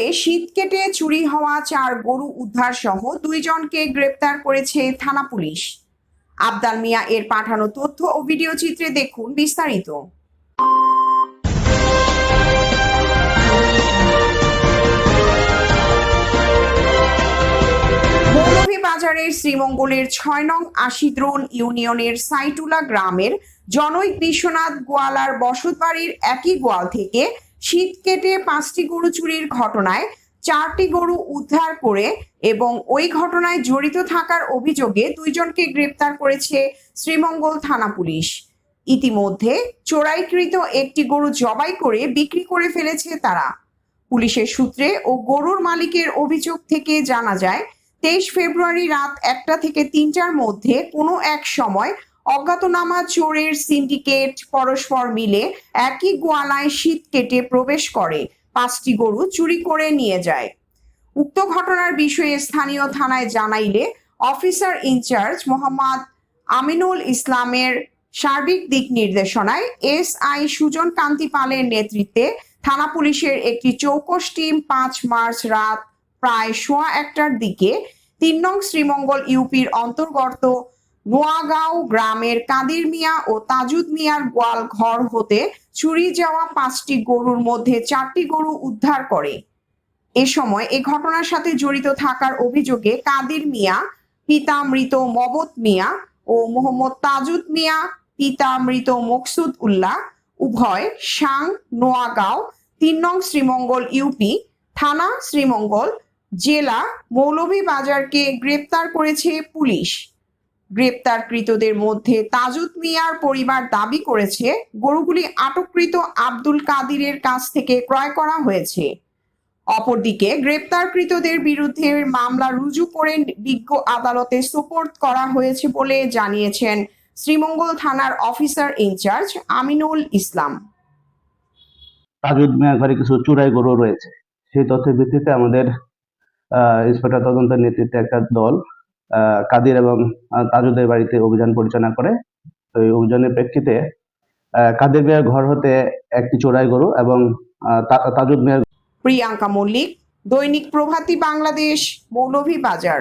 জঙ্গলে শীত কেটে চুরি হওয়া চার গরু উদ্ধার সহ দুইজনকে গ্রেপ্তার করেছে থানা পুলিশ। আবদাল মিয়া এর পাঠানো তথ্য ও ভিডিও চিত্রে দেখুন বিস্তারিত। মৌলভীবাজারের শ্রীমঙ্গলের ছয় নং আশিদ্রোন ইউনিয়নের সাইটুলা গ্রামের জনৈক বিশ্বনাথ গোয়ালার বসতবাড়ির একই গোয়াল থেকে শীত কেটে পাঁচটি গরু চুরির ঘটনায় চারটি গরু উদ্ধার করে এবং ওই ঘটনায় জড়িত থাকার অভিযোগে দুইজনকে গ্রেপ্তার করেছে শ্রীমঙ্গল থানা পুলিশ। ইতিমধ্যে চোরাইকৃত একটি গরু জবাই করে বিক্রি করে ফেলেছে তারা। পুলিশের সূত্রে ও গরুর মালিকের অভিযোগ থেকে জানা যায়, তেইশ ফেব্রুয়ারি রাত একটা থেকে তিনটার মধ্যে কোনো এক সময় অজ্ঞাতনামা, চোরের সিন্ডিকেট, পরস্পর মিলে একই গোয়ালায় শীত কেটে প্রবেশ করে। পাঁচটি গরু চুরি করে নিয়ে যায়। উক্ত ঘটনার বিষয়ে স্থানীয় থানায় জানাইলে officer in charge Mohammad Aminul ইসলামের সার্বিক দিক নির্দেশনায় এস আই সুজন কান্তি পালের নেতৃত্বে থানা পুলিশের একটি চৌকস টিম পাঁচ মার্চ রাত প্রায় সোয়া একটার দিকে তিন নং শ্রীমঙ্গল ইউপির অন্তর্গত নোয়াগাঁও গ্রামের কাদির মিয়া ও তাজুদ মিয়ার গোয়াল ঘর হতে চুরি যাওয়া পাঁচটি গরুর মধ্যে চারটি গরু উদ্ধার করে। এ সময় এ ঘটনার সাথে জড়িত থাকার অভিযোগে কাদির মিয়া, পিতা মৃত মবত মিয়া ও মোহাম্মদ তাজুদ মিয়া, পিতা মৃত মকসুদ উল্লাহ, উভয় সাং, নোয়াগাঁও, তিন নং শ্রীমঙ্গল, ইউপি, থানা শ্রীমঙ্গল, জেলা মৌলভীবাজারকে গ্রেপ্তার করেছে পুলিশ। গ্রেপ্তারকৃতদের মধ্যে তাজুদ মিয়ার পরিবার দাবি করেছে, গরুগুলি আটককৃত আব্দুল কাদিরের কাছ থেকে ক্রয় করা হয়েছে। অপরদিকে গ্রেপ্তারকৃতদের বিরুদ্ধে মামলা রুজু করে বিজ্ঞ আদালতে সুপোর্ট করা হয়েছে বলে জানিয়েছেন শ্রীমঙ্গল থানার officer in charge Aminul Islam. Tajud Mia ঘরে কিছু চুরাই গরু রয়েছে। সেই তথ্যের ভিত্তিতে আমাদের ইন্সপেক্টর তদন্তের নেতৃত্বে একটা দল কাদির এবং তাজুদের বাড়িতে অভিযান পরিচালনা করে। তো এই অভিযানের প্রেক্ষিতে কাদের মিয়ার ঘর হতে একটি চোরাই গরু এবং তাজুদ মিয়ার প্রিয়াঙ্কা মল্লিক, দৈনিক প্রভাতী বাংলাদেশ, মৌলভীবাজার।